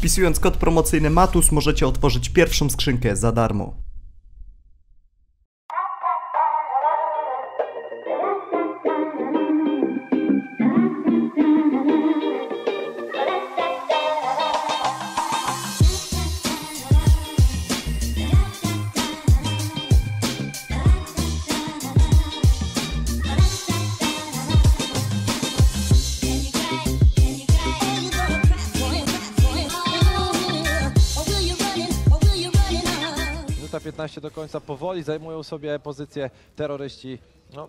Wpisując kod promocyjny MATUS możecie otworzyć pierwszą skrzynkę za darmo. Minuta 15 do końca powoli zajmują sobie pozycję terroryści. No,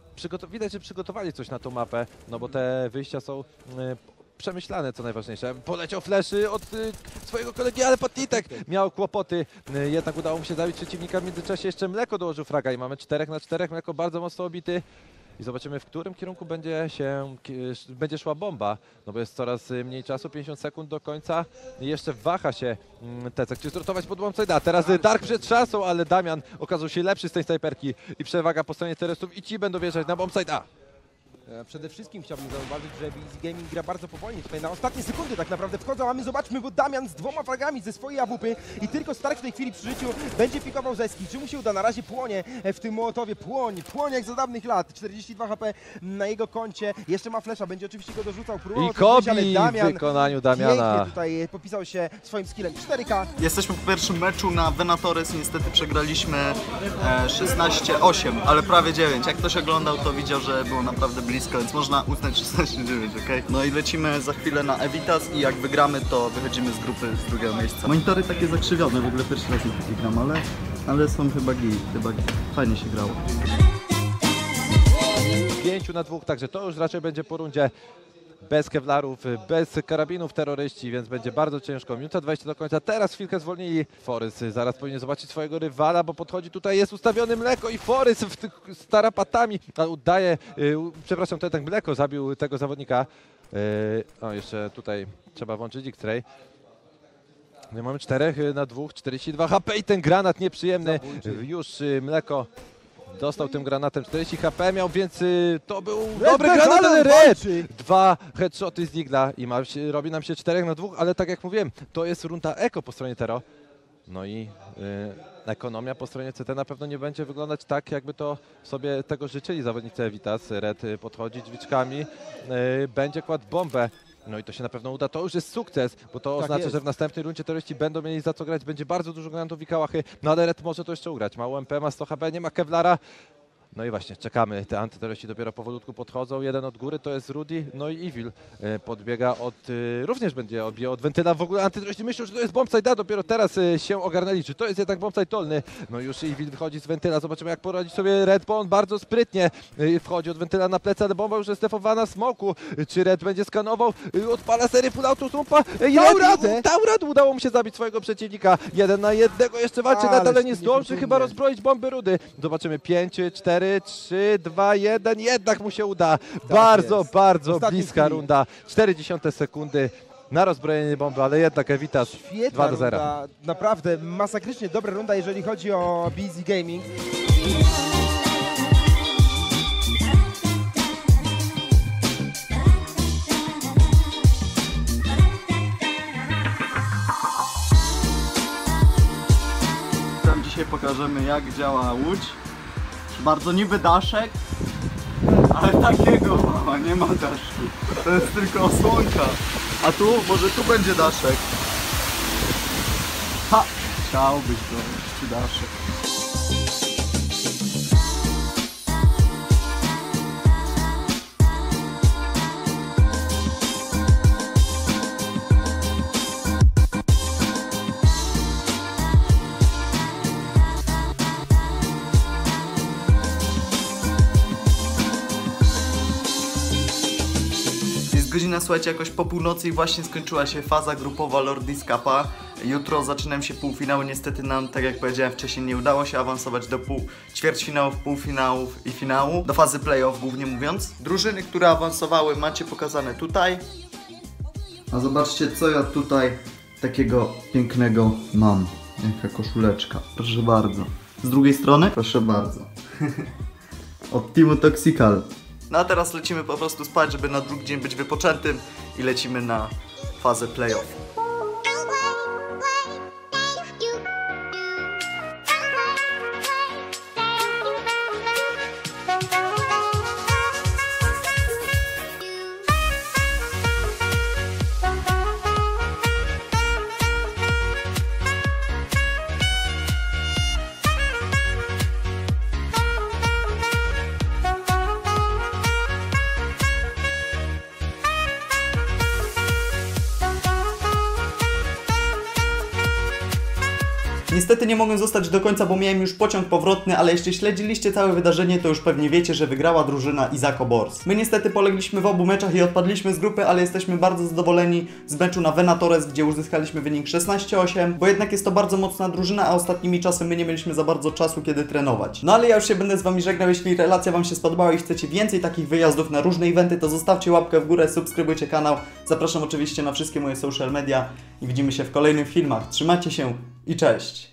widać, że przygotowali coś na tą mapę, no bo te wyjścia są y, przemyślane, co najważniejsze. Poleciał fleszy od y, swojego kolegi, ale Patitek miał kłopoty. Y, jednak udało mu się zabić przeciwnika. W międzyczasie jeszcze Mleko dołożył fraga i mamy 4 na 4. Mleko bardzo mocno obity. I zobaczymy, w którym kierunku będzie się będzie szła bomba, no bo jest coraz y, mniej czasu, 50 sekund do końca. Jeszcze waha się mm, Tecek, czy zrotować pod bombsite. A teraz y, Dark przed szansą, ale Damian okazał się lepszy z tej snajperki i przewaga po stronie terrorystów i ci będą wjeżdżać na bombsite A. E, Przede wszystkim chciałbym zauważyć, że Easy Gaming gra bardzo powolnie. Tutaj na ostatnie sekundy tak naprawdę wchodzą, a my zobaczmy, bo Damian z dwoma fragami ze swojej awupy i tylko Stark w tej chwili przy życiu będzie pikował zeski. Czy mu się uda? Na razie płonie e, w tym Mołotowie. Płoń, płoń jak za dawnych lat. 42 HP na jego koncie. Jeszcze ma flesza, będzie oczywiście go dorzucał. próbował I zrobić, ale Kobi w Damian wykonaniu pięknie Damiana. tutaj e, popisał się swoim skillem. 4K. Jesteśmy po pierwszym meczu na Venatores, niestety przegraliśmy e, 16-8, ale prawie 9. Jak ktoś oglądał, to widział, że było naprawdę blisko, więc można uznać 16-9, ok? No i lecimy za chwilę na Evitas i jak wygramy, to wychodzimy z grupy z drugiego miejsca. Monitory takie zakrzywione, w ogóle pierwszy raz na takie gram, ale, ale są chyba git, chyba git. Fajnie się grało. 5 na dwóch, także to już raczej będzie po rundzie bez kewlarów, y, bez karabinów terroryści, więc będzie bardzo ciężko. Minuta 20 do końca. Teraz chwilkę zwolnili. Forys zaraz powinien zobaczyć swojego rywala, bo podchodzi tutaj, jest ustawiony Mleko i Forys w tych z tarapatami a udaje, y, przepraszam, to jednak Mleko zabił tego zawodnika. Y, O, jeszcze tutaj trzeba włączyć X-Ray. No, mamy czterech y, na dwóch, 42 HP i ten granat nieprzyjemny. Już Mleko dostał tym granatem 40 HP miał, więc y, to był dobry Red granat, ale Red! walczy. Dwa headshoty z Digla i ma, się- robi nam się 4 na 2, ale tak jak mówiłem, to jest runda eko po stronie Tero. No i y, ekonomia po stronie CT na pewno nie będzie wyglądać tak, jakby to sobie tego życzyli zawodnicy Evitas. Red y, podchodzi drzwiczkami, y, będzie kładł bombę. No i to się na pewno uda. To już jest sukces, bo to Tak oznacza, jest. że w następnej rundzie terroryści będą mieli za co grać. Będzie bardzo dużo granatów i kałachy. No ale Red może to jeszcze ugrać. Ma UMP, ma 100 HP, nie ma Kevlara. No i właśnie, czekamy. Te antyterroryści dopiero powolutku podchodzą. Jeden od góry to jest Rudy, no i Evil e, podbiega od, e, również będzie odbijał od wentyla. W ogóle antyterroryści myślą, że to jest bombsite, a dopiero teraz e, się ogarnęli, czy to jest jednak bombsite dolny. No już Evil wychodzi z wentyla, zobaczymy jak poradzi sobie Red, bo on bardzo sprytnie wchodzi od wentyla na plecy, ale bomba już jest defowana w smoku. Czy Red będzie skanował? Odpala serię full auto trumpa. I Dał Red- radę! Dał radę, udało mu się zabić swojego przeciwnika. Jeden na jednego jeszcze walczy, ale nie zdąży chyba rozbroić bomby Rudy. Zobaczymy 5, 4, 3, 2, 1. Jednak mu się uda. bardzo, jest. bardzo Ostatniej bliska chwili. runda. 40 sekundy na rozbrojenie bomby, ale jednak Evitas 2 Świetna do 0. runda, naprawdę masakrycznie dobra runda, jeżeli chodzi o Busy Gaming. Tam dzisiaj pokażemy jak działa łódź. Bardzo niby daszek, ale takiego nie ma daszku. To jest tylko osłonka. A tu, może tu będzie daszek. Ha! Chciałbyś czy daszek. Godzina, słuchajcie, jakoś po północy i właśnie skończyła się faza grupowa Lord Discapa. Jutro zaczynają się półfinały, niestety nam, tak jak powiedziałem wcześniej, nie udało się awansować do pół, ćwierćfinałów, półfinałów i finału, do fazy playoff głównie mówiąc. Drużyny, które awansowały macie pokazane tutaj. A zobaczcie, co ja tutaj takiego pięknego mam. Jaka koszuleczka, proszę bardzo. Z drugiej strony? Proszę bardzo. Od Toxical. No a teraz lecimy po prostu spać, żeby na drugi dzień być wypoczętym i lecimy na fazę playoff. Niestety nie mogłem zostać do końca, bo miałem już pociąg powrotny, ale jeśli śledziliście całe wydarzenie, to już pewnie wiecie, że wygrała drużyna Izako Bors. My niestety polegliśmy w obu meczach i odpadliśmy z grupy, ale jesteśmy bardzo zadowoleni z meczu na Venatores, gdzie uzyskaliśmy wynik 16-8, bo jednak jest to bardzo mocna drużyna, a ostatnimi czasy my nie mieliśmy za bardzo czasu, kiedy trenować. No ale ja już się będę z wami żegnał, jeśli relacja wam się spodobała i chcecie więcej takich wyjazdów na różne eventy, to zostawcie łapkę w górę, subskrybujcie kanał. Zapraszam oczywiście na wszystkie moje social media i widzimy się w kolejnych filmach. Trzymajcie się i cześć!